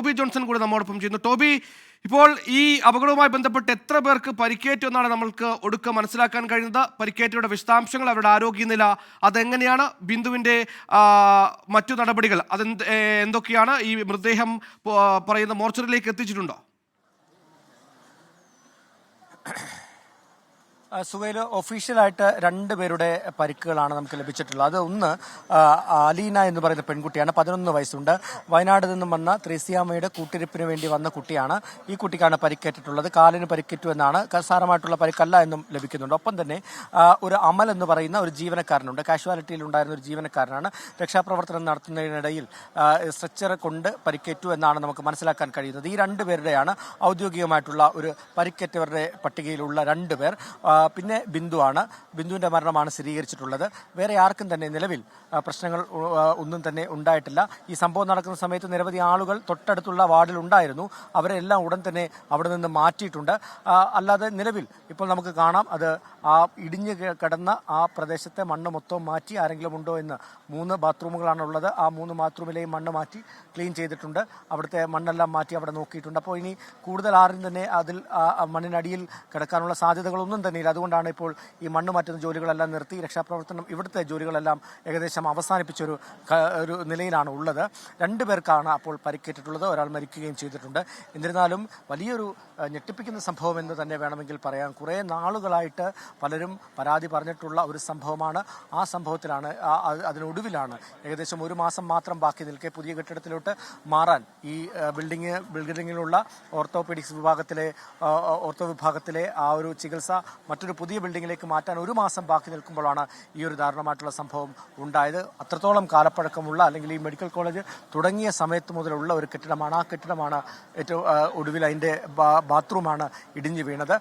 Toby Johnson കൂടി നമ്മോടൊപ്പം ചെയ്യുന്നു. ടോബി ഇപ്പോൾ ഈ അപകടവുമായി ബന്ധപ്പെട്ട് എത്ര പേർക്ക് പരിക്കേറ്റു എന്നാണ് നമ്മൾക്ക് ഒടുക്ക മനസ്സിലാക്കാൻ കഴിയുന്നത്. പരിക്കേറ്റവരുടെ വിശദാംശങ്ങൾ അവരുടെ ആരോഗ്യനില അതെങ്ങനെയാണ് ബിന്ദുവിന്റെ മറ്റു നടപടികൾ അതെന്ത് എന്തൊക്കെയാണ് ഈ മൃതദേഹം പറയുന്ന മോർച്ചറിയിലേക്ക് എത്തിച്ചിട്ടുണ്ടോ? സുഹൈൽ ഒഫീഷ്യലായിട്ട് രണ്ട് പേരുടെ പരിക്കുകളാണ് നമുക്ക് ലഭിച്ചിട്ടുള്ളത്. അത് ഒന്ന് അലീന എന്ന് പറയുന്ന പെൺകുട്ടിയാണ് പതിനൊന്ന് വയസ്സുണ്ട്. വയനാട് നിന്നും വന്ന ത്രേസ്യാമ്മയുടെ കൂട്ടിരിപ്പിന് വേണ്ടി വന്ന കുട്ടിയാണ് ഈ കുട്ടിക്കാണ് പരിക്കേറ്റിട്ടുള്ളത്. കാലിന് പരിക്കേറ്റു എന്നാണ് സാരമായിട്ടുള്ള പരിക്കല്ല എന്നും ലഭിക്കുന്നുണ്ട്. ഒപ്പം തന്നെ ഒരു അമൽ എന്ന് പറയുന്ന ഒരു ജീവനക്കാരനുണ്ട്. കാഷ്വാലിറ്റിയിൽ ഉണ്ടായിരുന്ന ഒരു ജീവനക്കാരനാണ്. രക്ഷാപ്രവർത്തനം നടത്തുന്നതിനിടയിൽ സ്ട്രെച്ചർ കൊണ്ട് പരിക്കേറ്റു എന്നാണ് നമുക്ക് മനസ്സിലാക്കാൻ കഴിയുന്നത്. ഈ രണ്ട് പേരുടെയാണ് ഔദ്യോഗികമായിട്ടുള്ള ഒരു പരിക്കേറ്റവരുടെ പട്ടികയിലുള്ള രണ്ട് പേർ. പിന്നെ ബിന്ദുവാണ് ബിന്ദുവിന്റെ മരണമാണ് സ്ഥിരീകരിച്ചിട്ടുള്ളത്. വേറെ ആർക്കും തന്നെ നിലവിൽ പ്രശ്നങ്ങൾ ഒന്നും തന്നെ ഉണ്ടായിട്ടില്ല. ഈ സംഭവം നടക്കുന്ന സമയത്ത് നിരവധി ആളുകൾ തൊട്ടടുത്തുള്ള വാർഡിൽ ഉണ്ടായിരുന്നു. അവരെല്ലാം ഉടൻ തന്നെ അവിടെ നിന്ന് മാറ്റിയിട്ടുണ്ട്. അല്ലാതെ നിലവിൽ ഇപ്പോൾ നമുക്ക് കാണാം അത് ആ ഇടിഞ്ഞ് കിടന്ന ആ പ്രദേശത്തെ മണ്ണ് മൊത്തം മാറ്റി ആരെങ്കിലും ഉണ്ടോ എന്ന്. മൂന്ന് ബാത്റൂമുകളാണ് ഉള്ളത് ആ മൂന്ന് ബാത്റൂമിലെയും മണ്ണ് മാറ്റി ക്ലീൻ ചെയ്തിട്ടുണ്ട്. അവിടുത്തെ മണ്ണെല്ലാം മാറ്റി അവിടെ നോക്കിയിട്ടുണ്ട്. അപ്പോൾ ഇനി കൂടുതൽ ആരും തന്നെ അതിൽ മണ്ണിനടിയിൽ കിടക്കാനുള്ള സാധ്യതകളൊന്നും തന്നെ ഇല്ല. അതുകൊണ്ടാണ് ഇപ്പോൾ ഈ മണ്ണ് മാറ്റുന്ന ജോലികളെല്ലാം നിർത്തി രക്ഷാപ്രവർത്തനം ഇവിടുത്തെ ജോലികളെല്ലാം ഏകദേശം അവസാനിപ്പിച്ചൊരു ഒരു നിലയിലാണ് ഉള്ളത്. രണ്ടു പേർക്കാണ് അപ്പോൾ പരിക്കേറ്റിട്ടുള്ളത്. ഒരാൾ മരിക്കുകയും ചെയ്തിട്ടുണ്ട്. എന്നിരുന്നാലും വലിയൊരു ഞെട്ടിപ്പിക്കുന്ന സംഭവം എന്ന് തന്നെ വേണമെങ്കിൽ പറയാം. കുറേ നാളുകളായിട്ട് പലരും പരാതി പറഞ്ഞിട്ടുള്ള ഒരു സംഭവമാണ്. ആ സംഭവത്തിലാണ് അതിനൊടുവിലാണ് ഏകദേശം ഒരു മാസം മാത്രം ബാക്കി നിൽക്കെ പുതിയ കെട്ടിടത്തിലോട്ട് മാറാൻ ഈ ബിൽഡിംഗ് ബിൽഡിങ്ങിലുള്ള ഓർത്തോപെഡിക്സ് വിഭാഗത്തിലെ ഓർത്തോ വിഭാഗത്തിലെ ആ ഒരു ചികിത്സ മറ്റൊരു പുതിയ ബിൽഡിങ്ങിലേക്ക് മാറ്റാൻ ഒരു മാസം ബാക്കി നിൽക്കുമ്പോഴാണ് ഈ ഒരു ദാരുണമായിട്ടുള്ള സംഭവം ഉണ്ടായത്. അത്രത്തോളം കാലപ്പഴക്കമുള്ള അല്ലെങ്കിൽ ഈ മെഡിക്കൽ കോളേജ് തുടങ്ങിയ സമയത്ത് മുതലുള്ള ഒരു കെട്ടിടമാണ്. ആ കെട്ടിടമാണ് ഏറ്റവും ഒടുവിൽ അതിന്റെ ബാത്റൂമാണ് ഇടിഞ്ഞു വീണത്.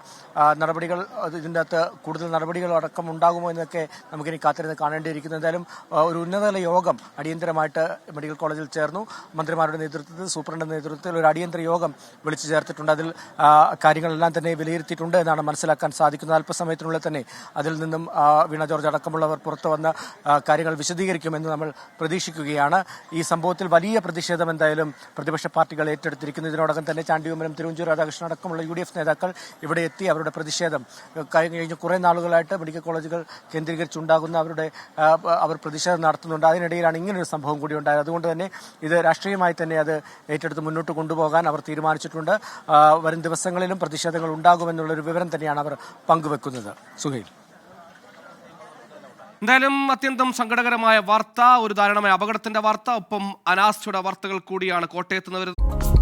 നടപടികൾ ഇതിന്റെ അകത്ത് കൂടുതൽ നടപടികൾ അടക്കം ഉണ്ടാകുമോ എന്നൊക്കെ നമുക്കിനി കാത്തിരുന്ന് കാണേണ്ടിയിരിക്കുന്നു. എന്തായാലും ഒരു ഉന്നതതല യോഗം അടിയന്തരമായിട്ട് മെഡിക്കൽ കോളേജിൽ ചേർന്നു. മന്ത്രിമാരുടെ നേതൃത്വത്തിൽ സൂപ്രണ്ടിന്റെ നേതൃത്വത്തിൽ ഒരു അടിയന്തര യോഗം വിളിച്ചു ചേർത്തിട്ടുണ്ട്. അതിൽ കാര്യങ്ങളെല്ലാം തന്നെ വിലയിരുത്തിയിട്ടുണ്ട് എന്നാണ് മനസ്സിലാക്കാൻ സാധിക്കുന്നത്. അല്പസമയത്തിനുള്ളിൽ തന്നെ അതിൽ നിന്നും വീണ ജോർജ് അടക്കമുള്ളവർ പുറത്തു വന്ന കാര്യങ്ങൾ വിശദീകരിക്കുമെന്ന് നമ്മൾ പ്രതീക്ഷിക്കുകയാണ്. ഈ സംഭവത്തിൽ വലിയ പ്രതിഷേധം എന്തായാലും പ്രതിപക്ഷ പാർട്ടികൾ ഏറ്റെടുത്തിരിക്കുന്നു. ഇതിനോടകം തന്നെ ചാണ്ടിയുമരം തിരുവഞ്ചൂർ രാധാകൃഷ്ണൻ അടക്കമുള്ള യു ഡി എഫ് നേതാക്കൾ ഇവിടെ എത്തി അവരുടെ പ്രതിഷേധം. കഴിഞ്ഞ കുറേ നാളുകളായിട്ട് മെഡിക്കൽ കോളേജുകൾ കേന്ദ്രീകരിച്ചുണ്ടാകുന്ന അവരുടെ അവർ പ്രതിഷേധം നടത്തുന്നുണ്ട്. അതിനിടയിലാണ് ഇങ്ങനൊരു സംഭവം കൂടി ഉണ്ടായത്. അതുകൊണ്ട് തന്നെ ഇത് രാഷ്ട്രീയമായി തന്നെ അത് ഏറ്റെടുത്ത് മുന്നോട്ട് കൊണ്ടുപോകാൻ അവർ തീരുമാനിച്ചിട്ടുണ്ട്. വരും ദിവസങ്ങളിലും പ്രതിഷേധങ്ങൾ ഉണ്ടാകുമെന്നുള്ളൊരു വിവരം തന്നെയാണ് അവർ പങ്കുവെക്കുന്നത് സുഹൈൽ. എന്തായാലും അത്യന്തം സങ്കടകരമായ വാർത്ത ഒരു ദാരുണമായ അപകടത്തിന്റെ വാർത്ത ഒപ്പം അനാസ്ഥയുടെ വാർത്തകൾ കൂടിയാണ് കോട്ടയത്ത് നിന്ന് വരുന്നത്.